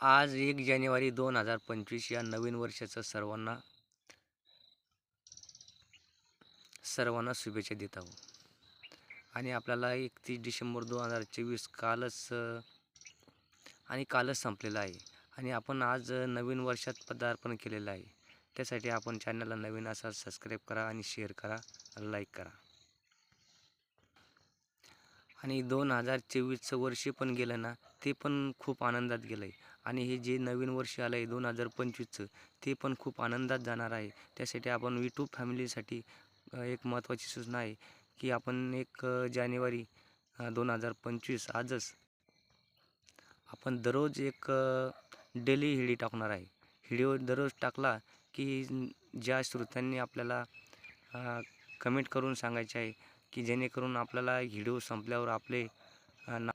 आज एक जानेवारी दोन हजार पंचवीस या नवीन वर्षाचं सर्वांना सर्वांना शुभेच्छा देत आहोत. आणि आपल्याला एकतीस डिसेंबर दोन हजार चोवीस कालच आणि कालच संपलेलं आहे. आणि आपण आज नवीन वर्षात पदार्पण केलेलं आहे. त्यासाठी आपण चॅनलला नवीन असा सबस्क्राईब करा आणि शेअर करा लाईक करा. आणि दोन हजार चोवीसचं वर्ष पण गेलं ना ते पण खूप आनंदात गेलं आहे आणि हे जे नवीन वर्ष आलं आहे दोन हजार पंचवीसचं ते पण खूप आनंदात जाणार आहे. त्यासाठी आपण यूट्यूब फॅमिलीसाठी एक महत्त्वाची सूचना आहे की आपण एक जानेवारी दोन हजार पंचवीस आजच आपण दररोज एक डेली हिडी टाकणार आहे. व्हिडिओ दररोज टाकला की ज्या श्रोत्यांनी आपल्याला कमेंट करून सांगायचे आहे की जेणेकरून आपल्याला व्हिडिओ संपल्यावर आपले ना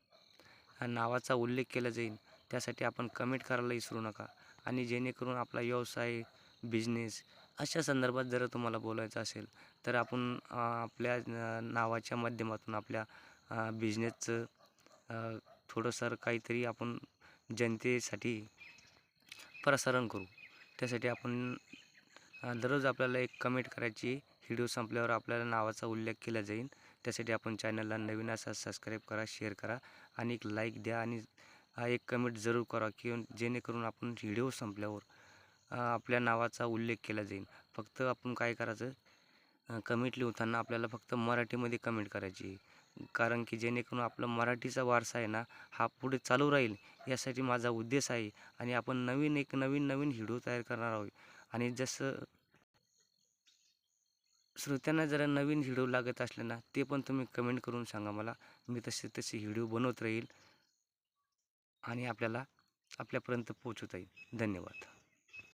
नावाचा उल्लेख केला जाईल. त्यासाठी आपण कमेंट करायला विसरू नका. आणि जेणेकरून आपला व्यवसाय बिझनेस अशा संदर्भात जर तुम्हाला बोलायचं असेल तर आपण आपल्या नावाच्या माध्यमातून आपल्या बिझनेसचं थोडंसं काहीतरी आपण जनतेसाठी प्रसारण करू. त्यासाठी आपण दररोज आपल्याला एक कमेंट करायची व्हिडिओ संपल्यावर आपल्याला नावाचा उल्लेख केला जाईल. त्यासाठी आपण चॅनलला नवीन असा सबस्क्राईब करा शेअर करा आणि एक लाईक द्या आणि एक कमेंट जरूर करा की जेणेकरून आपण व्हिडिओ संपल्यावर आपल्या नावाचा उल्लेख केला जाईल. फक्त आपण काय करायचं? कमेंट लिहिताना आपल्याला फक्त मराठीमध्ये कमेंट करायची. कारण की जेणेकरून आपलं मराठीचा वारसा आहे ना हा पुढे चालू राहील. यासाठी माझा उद्देश आहे आणि आपण नवीन एक नवीन नवीन व्हिडिओ तयार करणार आहोत. आणि जसं श्रोत्यांना जरा नवीन व्हिडिओ लागत असले ना ते पण तुम्ही कमेंट करून सांगा मला. मी तसे तसे व्हिडिओ बनवत राहील आणि आपल्याला आपल्यापर्यंत पोचवता येईल. धन्यवाद.